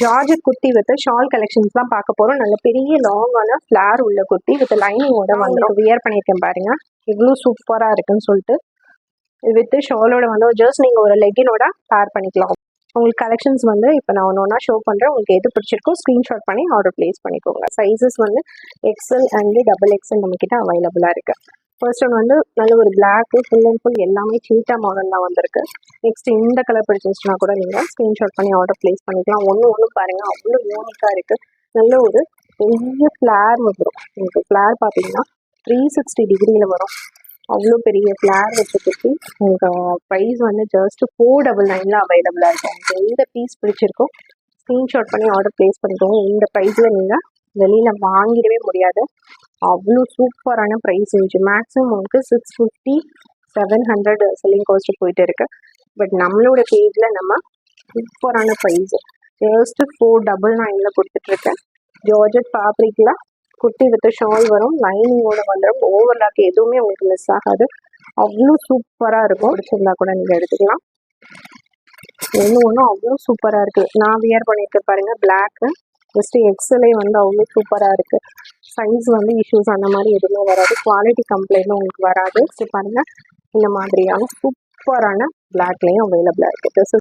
Georgette kurti with shawl collections தான் பார்க்க போறோம். நல்ல பெரிய லாங்கான ஃபிளார் உள்ள குர்த்தி வித் லைனிங்கோட வந்துடும் வியர் பண்ணியிருக்கேன் பாருங்க. இவ்வளோ சூப்பரா இருக்குன்னு சொல்லிட்டு. வித் ஷாலோட வந்து ஜஸ்ட் நீங்க ஒரு லெகினோட பேர் பண்ணிக்கலாம். உங்களுக்கு கலெக்ஷன்ஸ் வந்து இப்போ நான் ஒன்று ஒன்றா ஷோ பண்ணுறேன் உங்களுக்கு எது பிடிச்சிருக்கோ ஸ்க்ரீன்ஷாட் பண்ணி ஆர்டர் ப்ளேஸ் பண்ணிக்கோங்க. சைஸஸ் வந்து எக்ஸல் அண்ட் டபுள் எக்ஸல் நம்மக்கிட்ட அவைலபிளாக இருக்குது ஃபர்ஸ்ட் ஒன் வந்து நல்ல ஒரு பிளாக்கு ஃபுல் அண்ட் ஃபுல் எல்லாமே சீட்டா மாடல் தான் வந்திருக்கு. நெக்ஸ்ட் இந்த கலர் பிடிச்சிருச்சுன்னா கூட நீங்கள் ஸ்க்ரீன்ஷாட் பண்ணி ஆர்டர் ப்ளேஸ் பண்ணிக்கலாம். ஒன்று ஒன்று பாருங்கள் அவ்வளோ யூனிக்காக இருக்குது நல்ல ஒரு பெரிய ஃப்ளேர் வந்துடும் உங்களுக்கு ஃப்ளேர் பார்த்தீங்கன்னா த்ரீ சிக்ஸ்டி டிகிரியில் வரும். அவ்வளோ பெரிய ஃப்ளேர் வச்சுக்கிட்டு உங்களுக்கு ப்ரைஸ் வந்து ஜஸ்ட் ஃபோர் டபுள் நைனில் அவைலபிளாக இருக்கும். உங்களுக்கு எந்த பீஸ் பிடிச்சிருக்கோ ஸ்க்ரீன்ஷாட் பண்ணி ஆர்டர் ப்ளேஸ் பண்ணிக்கோங்க. இந்த ப்ரைஸில் நீங்கள் வெளியில் வாங்கிடவே முடியாது. அவ்வளோ சூப்பரான ப்ரைஸ் இருந்துச்சு. மேக்ஸிமம் உங்களுக்கு six fifty seven hundred selling cost போயிட்டு இருக்கு. பட் நம்மளோட பேஜில் நம்ம சூப்பரான ப்ரைஸ் ஜஸ்ட் ஃபோர் டபுள் நைனில் கொடுத்துட்ருக்கேன் ஜார்ஜட் ஃபேப்ரிக்கில் குட்டி வித் ஷால் வரும். லைனிங்கோட வந்துடும் ஓவர்லாக் எதுவுமே உங்களுக்கு மிஸ் ஆகாது. அவ்வளோ சூப்பராக இருக்கும். பிடிச்சிருந்தா கூட நீங்கள் எடுத்துக்கலாம். ஒன்று ஒன்றும் அவ்வளோ சூப்பராக இருக்குது நான் வியர் பண்ணியிருக்கேன் பாருங்கள் பிளாக்கு ஜஸ்ட் எக்ஸலே வந்து அவ்வளோ சூப்பராக இருக்குது சைஸ் வந்து இஷ்யூஸ் அந்த மாதிரி எதுவுமே வராது. குவாலிட்டி கம்ப்ளைண்ட்டும் உங்களுக்கு வராது. ஸோ பாருங்கள் இந்த மாதிரியான சூப்பரான பிளாக்லேயும் அவைலபிளாக இருக்குது திஸ்